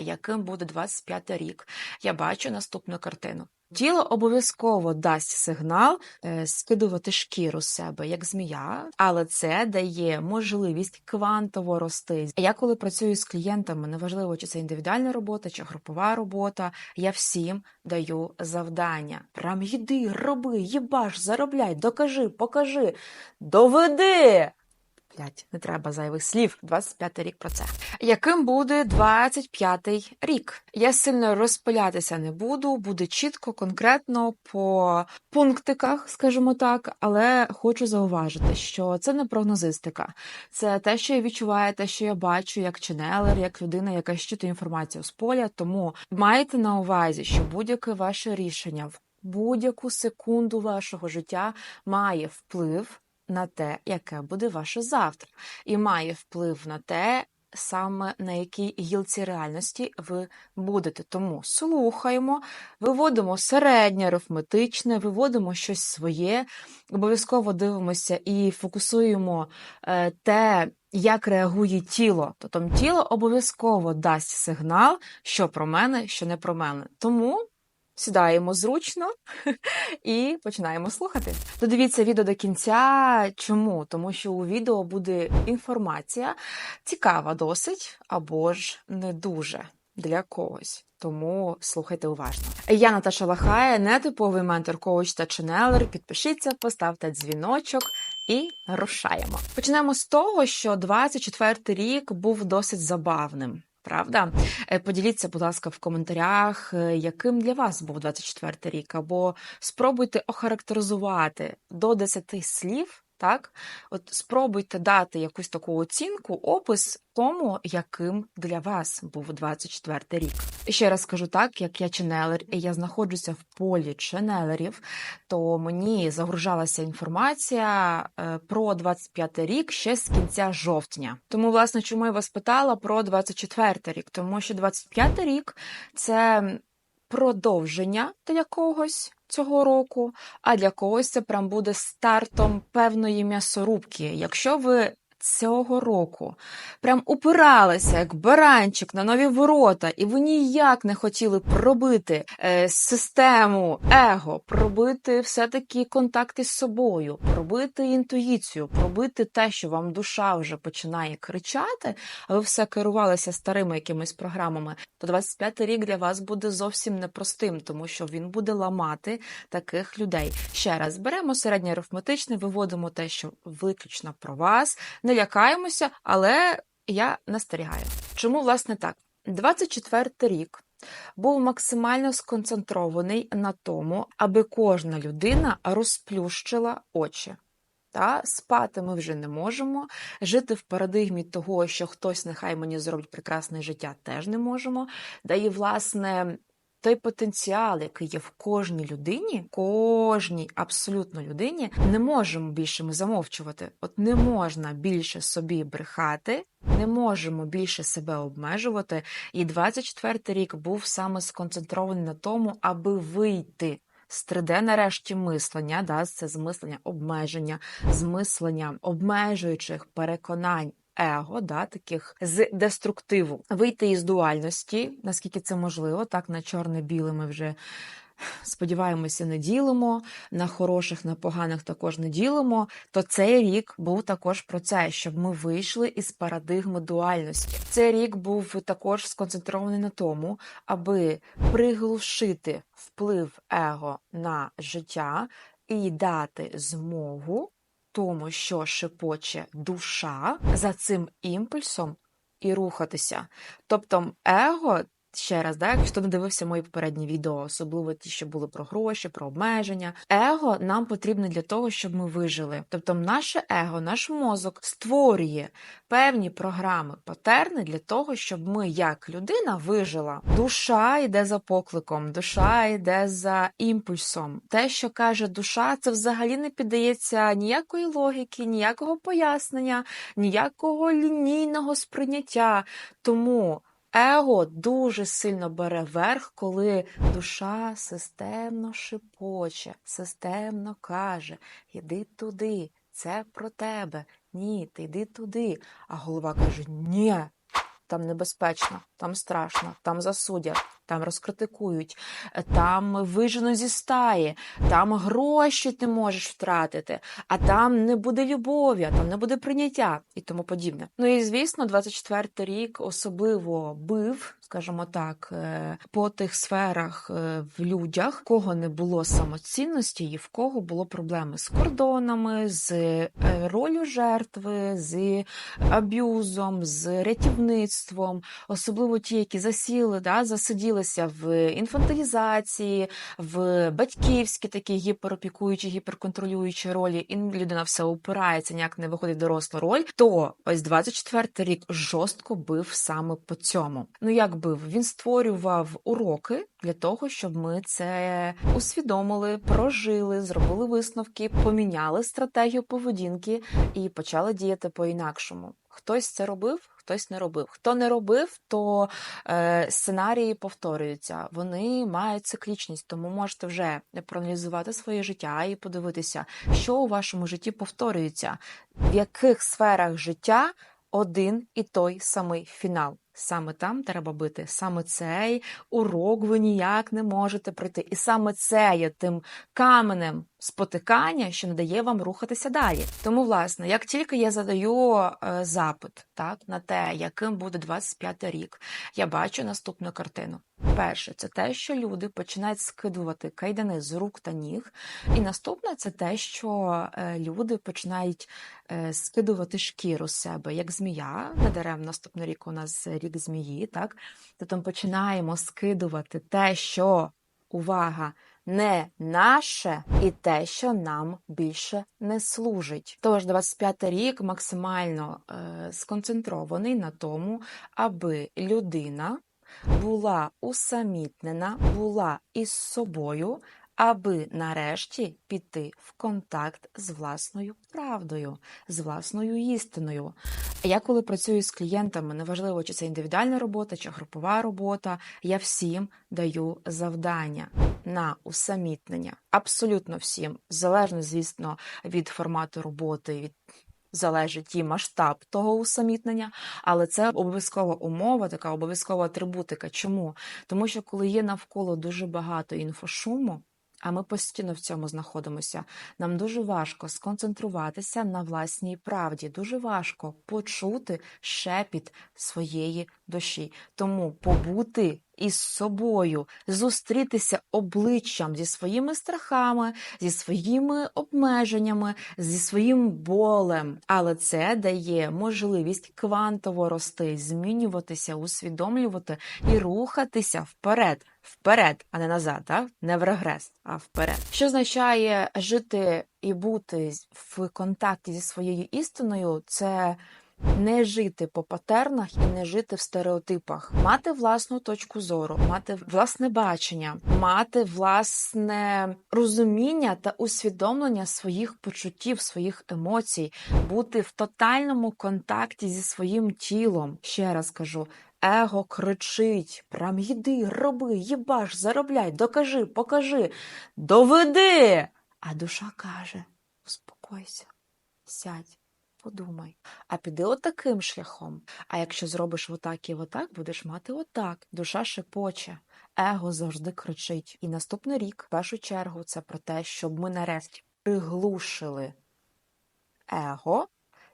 яким буде 25 рік, я бачу наступну картину. Тіло обов'язково дасть сигнал е, скидувати шкіру з себе як змія, але це дає можливість квантово рости. Я коли працюю з клієнтами, неважливо, чи це індивідуальна робота, чи групова робота, я всім даю завдання. Прям йди, роби, їбаш, заробляй, докажи, покажи, доведи. Блять, не треба зайвих слів. 25-й рік про це. Яким буде 25-й рік? Я сильно розпилятися не буду, буде чітко, конкретно по пунктиках, скажімо так, але хочу зауважити, що це не прогнозистика, це те, що я відчуваю, те, що я бачу, як ченелер, як людина, яка щитує інформацію з поля. Тому майте на увазі, що будь-яке ваше рішення в будь-яку секунду вашого життя має вплив на те, яке буде ваше завтра, і має вплив на те, саме на якій гілці реальності ви будете. Тому слухаємо, виводимо середнє арифметичне, виводимо щось своє, обов'язково дивимося і фокусуємо е, те. Як реагує тіло, тобто тіло обов'язково дасть сигнал, що про мене, що не про мене. Тому сідаємо зручно і починаємо слухати. Додивіться відео до кінця. Чому? Тому що у відео буде інформація цікава досить або ж не дуже для когось. Тому слухайте уважно. Я Наташа Лахає, нетиповий ментор, коуч та ченелер. Підпишіться, поставте дзвіночок. І рушаємо. Почнемо з того, що 24 рік був досить забавним. Правда? Е, поділіться, будь ласка, в коментарях, е, яким для вас був 24 рік, або спробуйте охарактеризувати до 10 слів так, от спробуйте дати якусь таку оцінку, опис тому, яким для вас був 24 рік. І ще раз скажу так, як я ченелер, і я знаходжуся в полі ченелерів, то мені загружалася інформація е, про 25 рік ще з кінця жовтня. Тому, власне, чому я вас питала про 24 рік? Тому що 25 рік це продовження для когось цього року, а для когось це прям буде стартом певної м'ясорубки. Якщо ви цього року прям упиралися, як баранчик на нові ворота, і ви ніяк не хотіли пробити е, систему его, пробити все-таки контакти з собою, пробити інтуїцію, пробити те, що вам душа вже починає кричати, а ви все керувалися старими якимись програмами, то 25 рік для вас буде зовсім непростим, тому що він буде ламати таких людей. Ще раз беремо середнє арифметичне, виводимо те, що виключно про вас не лякаємося, але я настерігаю. Чому, власне, так? 24 рік був максимально сконцентрований на тому, аби кожна людина розплющила очі. Та спати ми вже не можемо. Жити в парадигмі того, що хтось нехай мені зробить прекрасне життя, теж не можемо. Да і, власне, той потенціал, який є в кожній людині, кожній абсолютно людині, не можемо більше ми замовчувати. От не можна більше собі брехати, не можемо більше себе обмежувати. І 24 рік був саме сконцентрований на тому, аби вийти. З 3D нарешті мислення, да, це змислення обмеження, змислення обмежуючих переконань его, да, таких з деструктиву, вийти із дуальності, наскільки це можливо, так на чорне-біле ми вже. Сподіваємося, не ділимо, на хороших, на поганих також не ділимо. То цей рік був також про це, щоб ми вийшли із парадигми дуальності. Цей рік був також сконцентрований на тому, аби приглушити вплив его на життя і дати змогу тому, що шепоче душа за цим імпульсом і рухатися. Тобто, его Ще раз, да, хто не дивився мої попередні відео, особливо ті, що були про гроші, про обмеження. Его нам потрібне для того, щоб ми вижили. Тобто, наше его, наш мозок створює певні програми, патерни для того, щоб ми, як людина, вижила. Душа йде за покликом, душа йде за імпульсом. Те, що каже душа, це взагалі не піддається ніякої логіки, ніякого пояснення, ніякого лінійного сприйняття. Тому. Его дуже сильно бере верх, коли душа системно шипоче, системно каже: Іди туди, це про тебе. Ні, ти йди туди. А голова каже: Ні, там небезпечно, там страшно, там засудять, там розкритикують, е, там вижено зі стаї, там гроші ти можеш втратити, а там не буде любові, а там не буде прийняття і тому подібне. Ну і звісно, 24-й рік особливо бив, скажімо так, е, по тих сферах е, в людях, в кого не було самоцінності, і в кого було проблеми з кордонами, з е, ролью жертви, з аб'юзом, з рятівництвом, особливо ті, які засіли, да, засиділися в інфантилізації, в батьківські такі гіперопікуючі, гіперконтролюючі ролі, і людина все упирається, ніяк не виходить доросла роль, то ось 24-й рік жорстко бив саме по цьому. Ну як бив? Він створював уроки для того, щоб ми це усвідомили, прожили, зробили висновки, поміняли стратегію поведінки і почали діяти по-інакшому. Хтось це робив, хтось не робив. Хто не робив, то е, сценарії повторюються. Вони мають циклічність, тому можете вже проаналізувати своє життя і подивитися, що у вашому житті повторюється, в яких сферах життя один і той самий фінал. Саме там треба бити, саме цей урок ви ніяк не можете пройти. І саме це є тим каменем спотикання, що не дає вам рухатися далі. Тому, власне, як тільки я задаю е, запит так, на те, яким буде 25 рік, я бачу наступну картину. Перше, це те, що люди починають скидувати кайдани з рук та ніг. І наступне це те, що е, люди починають е, скидувати шкіру з себе, як змія. Недаремно наступний рік у нас рік змії, так? Тобто починаємо скидувати те, що увага. Не наше і те, що нам більше не служить. Тож 25 рік максимально е, сконцентрований на тому, аби людина була усамітнена, була із собою, аби нарешті піти в контакт з власною правдою, з власною істиною. Я коли працюю з клієнтами, неважливо, чи це індивідуальна робота, чи групова робота, я всім даю завдання на усамітнення. Абсолютно всім, залежно, звісно, від формату роботи, від залежить і масштаб того усамітнення, але це обов'язкова умова, така обов'язкова атрибутика. Чому? Тому що коли є навколо дуже багато інфошуму, а ми постійно в цьому знаходимося. Нам дуже важко сконцентруватися на власній правді, дуже важко почути шепіт своєї душі. Тому побути із собою, зустрітися обличчям зі своїми страхами, зі своїми обмеженнями, зі своїм болем. Але це дає можливість квантово рости, змінюватися, усвідомлювати і рухатися вперед. Вперед, а не назад, так? не в регрес, а вперед. Що означає жити і бути в контакті зі своєю істиною, це не жити по патернах і не жити в стереотипах, мати власну точку зору, мати власне бачення, мати власне розуміння та усвідомлення своїх почуттів, своїх емоцій, бути в тотальному контакті зі своїм тілом. Ще раз кажу. Его кричить: прям йди, роби, їбаш, заробляй, докажи, покажи, доведи. А душа каже: успокойся, сядь, подумай, а піди отаким шляхом. А якщо зробиш отак і отак, будеш мати отак. Душа шепоче, его завжди кричить. І наступний рік, в першу чергу, це про те, щоб ми нарешті приглушили его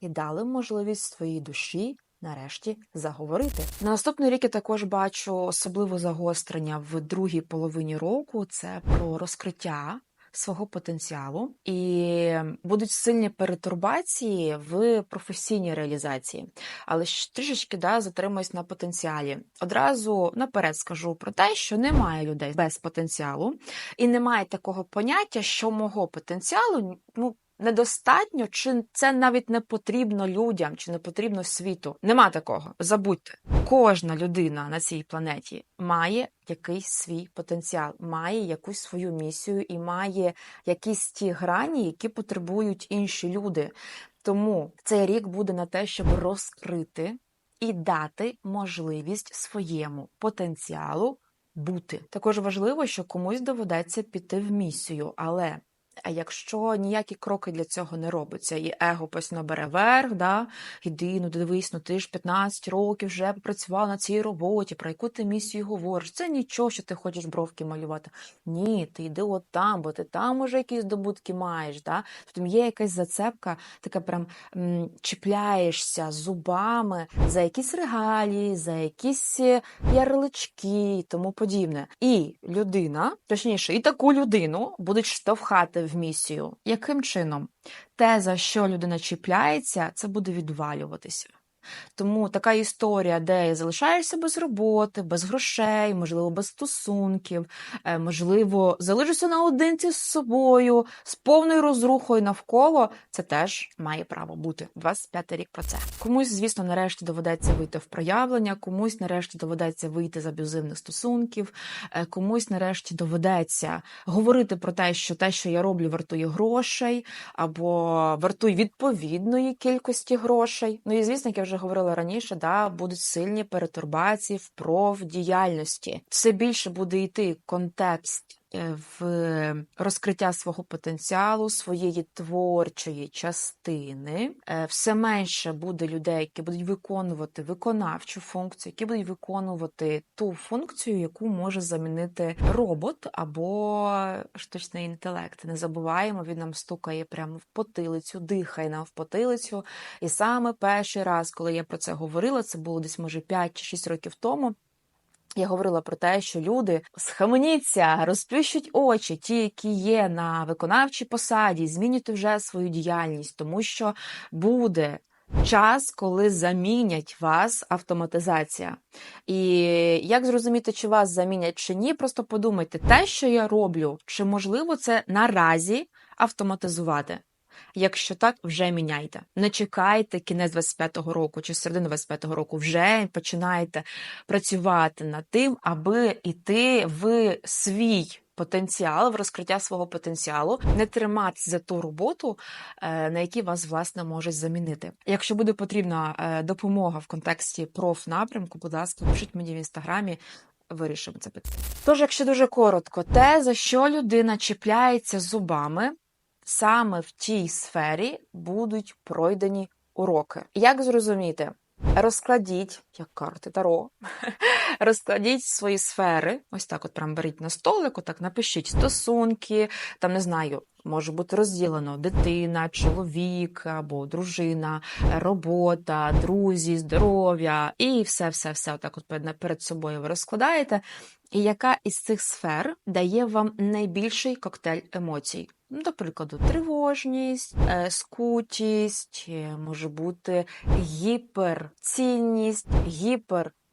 і дали можливість своїй душі. Нарешті заговорити на наступний рік я також бачу особливе загострення в другій половині року. Це про розкриття свого потенціалу, і будуть сильні перетурбації в професійній реалізації. Але ж трішечки да, затримуюсь на потенціалі. Одразу наперед скажу про те, що немає людей без потенціалу, і немає такого поняття, що мого потенціалу ну. Недостатньо, чи це навіть не потрібно людям, чи не потрібно світу. Нема такого. Забудьте, кожна людина на цій планеті має якийсь свій потенціал, має якусь свою місію і має якісь ті грані, які потребують інші люди. Тому цей рік буде на те, щоб розкрити і дати можливість своєму потенціалу бути. Також важливо, що комусь доведеться піти в місію, але А якщо ніякі кроки для цього не робиться, і его постійно бере верх, да, іди, ну дивись, ну ти ж 15 років вже попрацював на цій роботі, про яку ти місію говориш? Це нічого, що ти хочеш бровки малювати. Ні, ти йди от там, бо ти там уже якісь здобутки маєш. Да? Тобто є якась зацепка, така прям м, чіпляєшся зубами за якісь регалії, за якісь е, ярлички і тому подібне. І людина, точніше, і таку людину будуть штовхати в місію. Яким чином? Те, за що людина чіпляється, це буде відвалюватися. Тому така історія, де залишаєшся без роботи, без грошей, можливо, без стосунків, е, можливо, залишишся наодинці з собою, з повною розрухою навколо, це теж має право бути. 25 рік про це. Комусь, звісно, нарешті доведеться вийти в проявлення, комусь нарешті доведеться вийти з аб'юзивних стосунків, е, комусь нарешті доведеться говорити про те, що те, що я роблю, вартує грошей, або вартує відповідної кількості грошей. Ну і звісно, як я вже говорила раніше, да, будуть сильні перетурбації в профдіяльності. Все більше буде йти контекст. Е, В розкриття свого потенціалу, своєї творчої частини, Е, все менше буде людей, які будуть виконувати виконавчу функцію, які будуть виконувати ту функцію, яку може замінити робот або штучний інтелект. Не забуваємо, він нам стукає прямо в потилицю, дихає нам в потилицю. І саме перший раз, коли я про це говорила, це було десь може 5 чи 6 років тому. Я говорила про те, що люди схаменіться, розплющуть очі, ті, які є на виконавчій посаді, змінюйте вже свою діяльність, тому що буде час, коли замінять вас автоматизація. І як зрозуміти, чи вас замінять чи ні, просто подумайте, те, що я роблю, чи можливо це наразі автоматизувати. Якщо так, вже міняйте. Не чекайте кінець 25-го року чи середину 25-го року. Вже починайте працювати над тим, аби йти в свій потенціал, в розкриття свого потенціалу, не триматись за ту роботу, е, на якій вас власне можуть замінити. Якщо буде потрібна е, допомога в контексті профнапрямку, будь ласка, пишіть мені в інстаграмі. Вирішимо це питання. Тож, якщо дуже коротко, те, за що людина чіпляється зубами, саме в тій сфері будуть пройдені уроки. Як зрозуміти? Розкладіть, як карти Таро, розкладіть свої сфери. Ось так, от прям беріть на столик, отак напишіть стосунки, там не знаю, може бути розділено дитина, чоловік або дружина, робота, друзі, здоров'я і все, все, все отак от перед, собою ви розкладаєте. І яка із цих сфер дає вам найбільший коктейль емоцій? До прикладу, тривожність, е, скутість, е, може бути гіперцінність,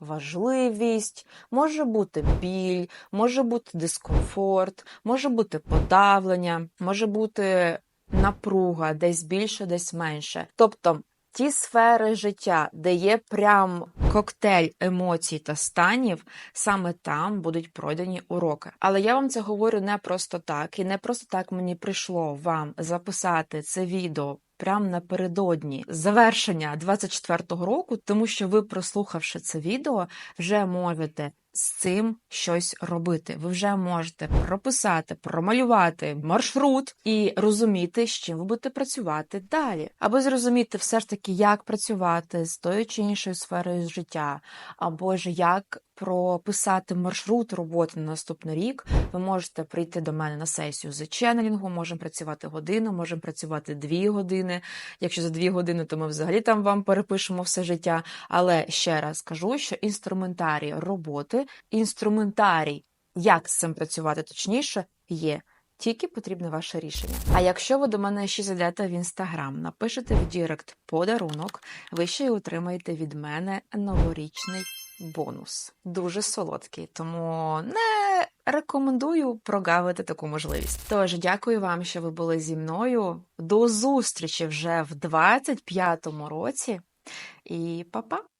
гіперважливість, може бути біль, може бути дискомфорт, може бути подавлення, може бути напруга, десь більше, десь менше. Тобто ті сфери життя, де є прям коктейль емоцій та станів, саме там будуть пройдені уроки. Але я вам це говорю не просто так, і не просто так мені прийшло вам записати це відео. Прямо напередодні завершення 24-го року, тому що ви, прослухавши це відео, вже можете з цим щось робити. Ви вже можете прописати, промалювати маршрут і розуміти, з чим ви будете працювати далі, аби зрозуміти все ж таки, як працювати з тою чи іншою сферою життя, або ж як прописати маршрут роботи на наступний рік. Ви можете прийти до мене на сесію з ченнелінгу, можемо працювати годину, можемо працювати дві години. Якщо за дві години, то ми взагалі там вам перепишемо все життя. Але ще раз кажу, що інструментарій роботи, інструментарій, як з цим працювати точніше, є. Тільки потрібне ваше рішення. А якщо ви до мене ще зайдете в інстаграм, напишете в Дірект подарунок, ви ще й отримаєте від мене новорічний бонус. Дуже солодкий, тому не рекомендую прогавити таку можливість. Тож дякую вам, що ви були зі мною. До зустрічі вже в 25-му році і па-па!